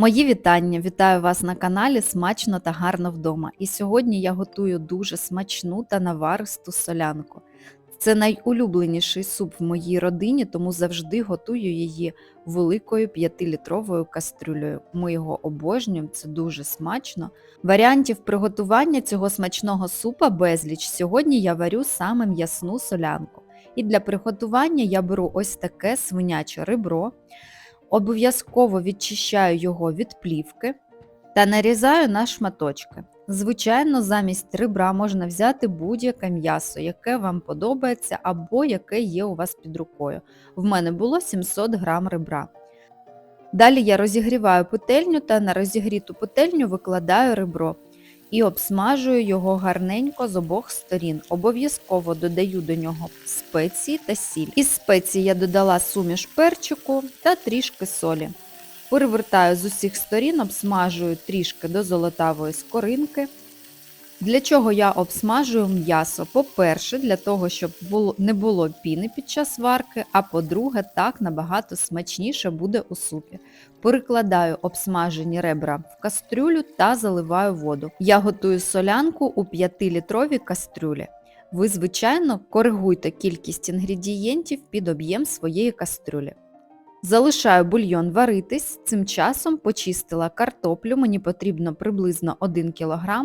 Мої вітання! Вітаю вас на каналі Смачно та гарно вдома. І сьогодні я готую дуже смачну та наваристу солянку. Це найулюбленіший суп в моїй родині, тому завжди готую її великою 5-літровою кастрюлею. Ми його обожнюємо, це дуже смачно. Варіантів приготування цього смачного супа безліч. Сьогодні я варю саме м'ясну солянку. І для приготування я беру ось таке свиняче ребро. Обов'язково відчищаю його від плівки та нарізаю на шматочки. Звичайно, замість ребра можна взяти будь-яке м'ясо, яке вам подобається або яке є у вас під рукою. В мене було 700 грам ребра. Далі я розігріваю петельню та на розігріту петельню викладаю ребро і обсмажую його гарненько з обох сторін. Обов'язково додаю до нього спеції та сіль. Із спецій я додала суміш перчику та трішки солі. Перевертаю з усіх сторін, обсмажую трішки до золотавої скоринки. Для чого я обсмажую м'ясо? По-перше, для того, щоб не було піни під час варки, а по-друге, так набагато смачніше буде у супі. Перекладаю обсмажені ребра в кастрюлю та заливаю воду. Я готую солянку у 5-літровій кастрюлі. Ви, звичайно, коригуйте кількість інгредієнтів під об'єм своєї кастрюлі. Залишаю бульйон варитись, цим часом почистила картоплю, мені потрібно приблизно 1 кг.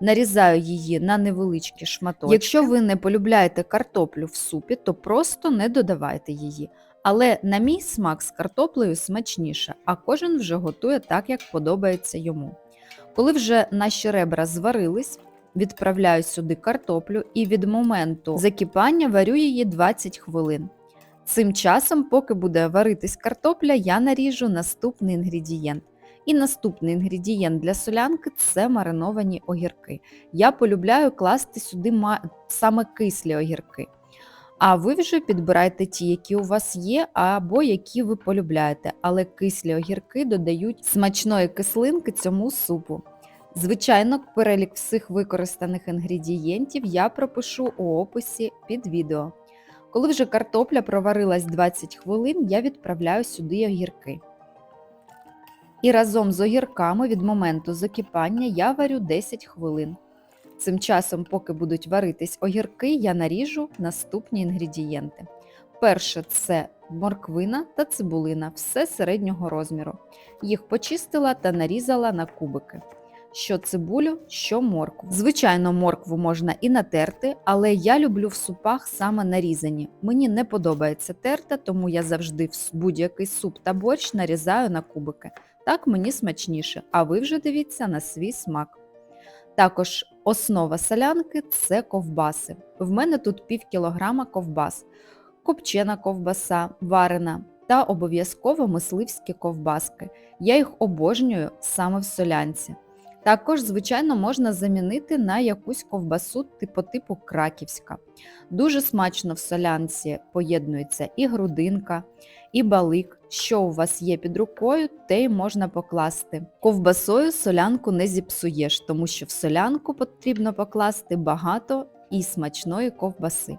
Нарізаю її на невеличкі шматочки. Якщо ви не полюбляєте картоплю в супі, то просто не додавайте її. Але на мій смак з картоплею смачніше, а кожен вже готує так, як подобається йому. Коли вже наші ребра зварились, відправляю сюди картоплю і від моменту закипання варю її 20 хвилин. Цим часом, поки буде варитись картопля, я наріжу наступний інгредієнт. І наступний інгредієнт для солянки це мариновані огірки. Я полюбляю класти сюди саме кислі огірки. А ви вже підбирайте ті, які у вас є, або які ви полюбляєте, але кислі огірки додають смачної кислинки цьому супу. Звичайно, перелік всіх використаних інгредієнтів я пропишу у описі під відео. Коли вже картопля проварилась 20 хвилин, я відправляю сюди огірки. І разом з огірками від моменту закипання я варю 10 хвилин. Цим часом, поки будуть варитись огірки, я наріжу наступні інгредієнти. Перше це морквина та цибулина, все середнього розміру. Їх почистила та нарізала на кубики. Що цибулю, що моркву. Звичайно, моркву можна і натерти, але я люблю в супах саме нарізані. Мені не подобається терта, тому я завжди в будь-який суп та борщ нарізаю на кубики. Так мені смачніше, а ви вже дивіться на свій смак. Також основа солянки це ковбаси. В мене тут пів кілограма ковбас, копчена ковбаса, варена та обов'язково мисливські ковбаски. Я їх обожнюю саме в солянці. Також, звичайно, можна замінити на якусь ковбасу типу типу краківська. Дуже смачно в солянці поєднується і грудинка, і балик. Що у вас є під рукою, те й можна покласти. Ковбасою солянку не зіпсуєш, тому що в солянку потрібно покласти багато і смачної ковбаси.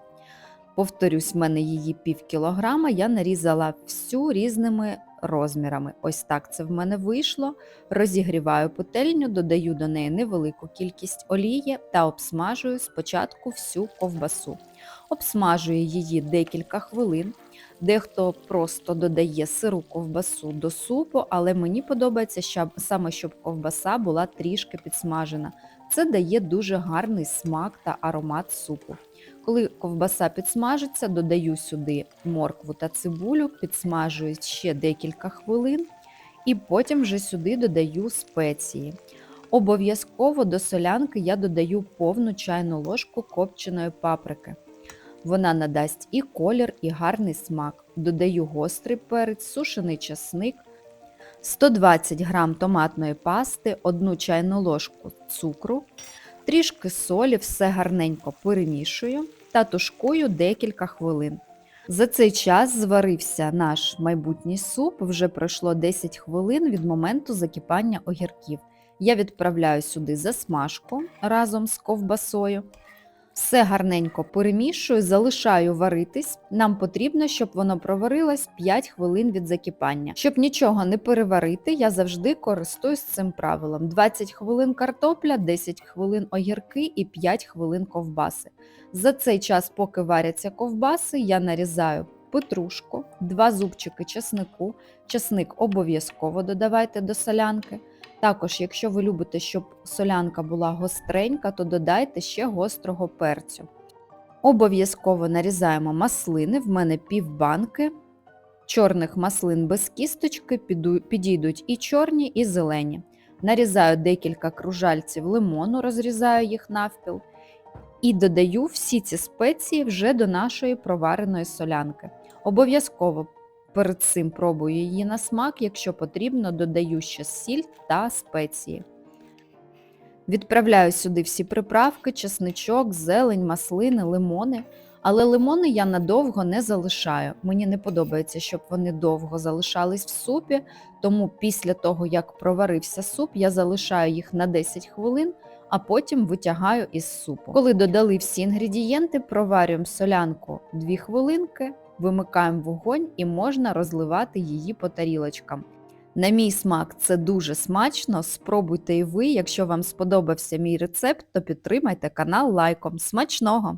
Повторюсь, в мене її пів кілограма, я нарізала всю різними розмірами. Ось так це в мене вийшло. Розігріваю петельню, додаю до неї невелику кількість олії та обсмажую спочатку всю ковбасу. Обсмажую її декілька хвилин. Дехто просто додає сиру ковбасу до супу, але мені подобається щоб, саме, щоб ковбаса була трішки підсмажена. Це дає дуже гарний смак та аромат супу. Коли ковбаса підсмажиться, додаю сюди моркву та цибулю, підсмажую ще декілька хвилин і потім вже сюди додаю спеції. Обов'язково до солянки я додаю повну чайну ложку копченої паприки. Вона надасть і колір, і гарний смак. Додаю гострий перець, сушений часник, 120 г томатної пасти, 1 чайну ложку цукру, трішки солі, все гарненько перемішую та тушкую декілька хвилин. За цей час зварився наш майбутній суп, вже пройшло 10 хвилин від моменту закипання огірків. Я відправляю сюди засмажку разом з ковбасою. Все гарненько перемішую, залишаю варитись. Нам потрібно, щоб воно проварилось 5 хвилин від закипання. Щоб нічого не переварити, я завжди користуюсь цим правилом: 20 хвилин картопля, 10 хвилин огірки і 5 хвилин ковбаси. За цей час, поки варяться ковбаси, я нарізаю петрушку, 2 зубчики чеснику. Чесник обов'язково додавайте до солянки. Також, якщо ви любите, щоб солянка була гостренька, то додайте ще гострого перцю. Обов'язково нарізаємо маслини, в мене півбанки. Чорних маслин без кісточки підійдуть і чорні, і зелені. Нарізаю декілька кружальців лимону, розрізаю їх навпіл. І додаю всі ці спеції вже до нашої провареної солянки. Обов'язково перед цим пробую її на смак, якщо потрібно, додаю ще сіль та спеції. Відправляю сюди всі приправки, чесничок, зелень, маслини, лимони. Але лимони я надовго не залишаю. Мені не подобається, щоб вони довго залишались в супі, тому після того, як проварився суп, я залишаю їх на 10 хвилин, а потім витягаю із супу. Коли додали всі інгредієнти, проварюємо солянку 2 хвилинки, вимикаємо вогонь і можна розливати її по тарілочкам. На мій смак це дуже смачно. Спробуйте і ви. Якщо вам сподобався мій рецепт, то підтримайте канал лайком. Смачного!